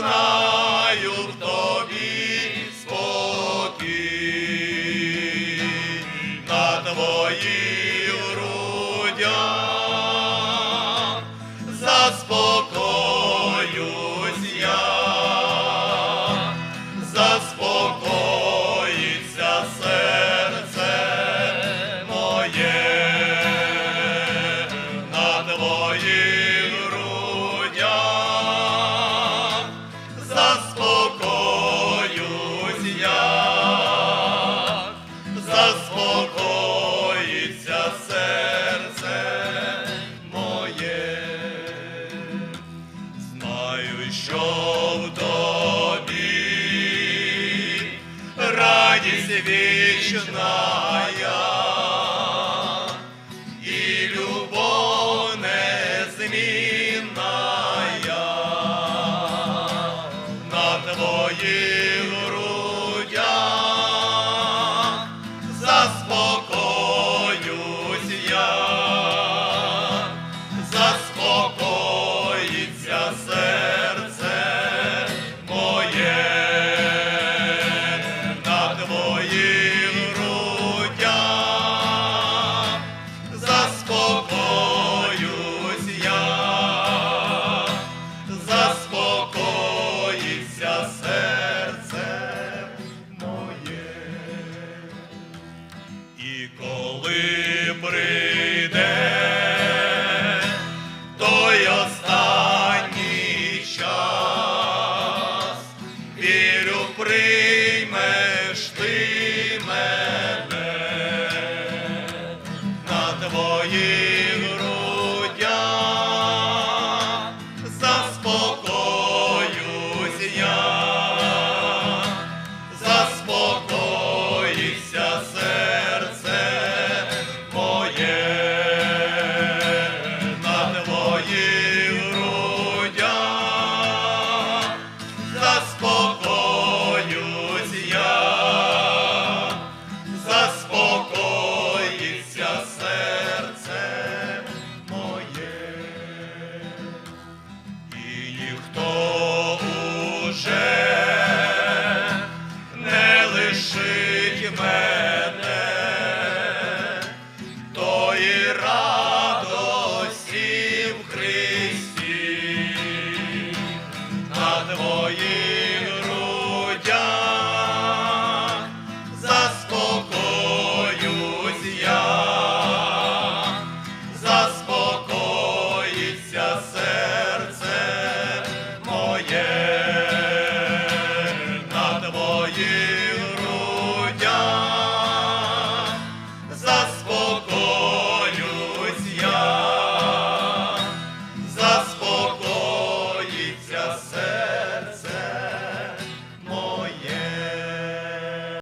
знаю в тобі спокій. На твоїх вечная и любовь незменная на твоїх грудях заспокоюсь я, заспокоюсь. коли при. ніхто уже не лишить мене. Kansas.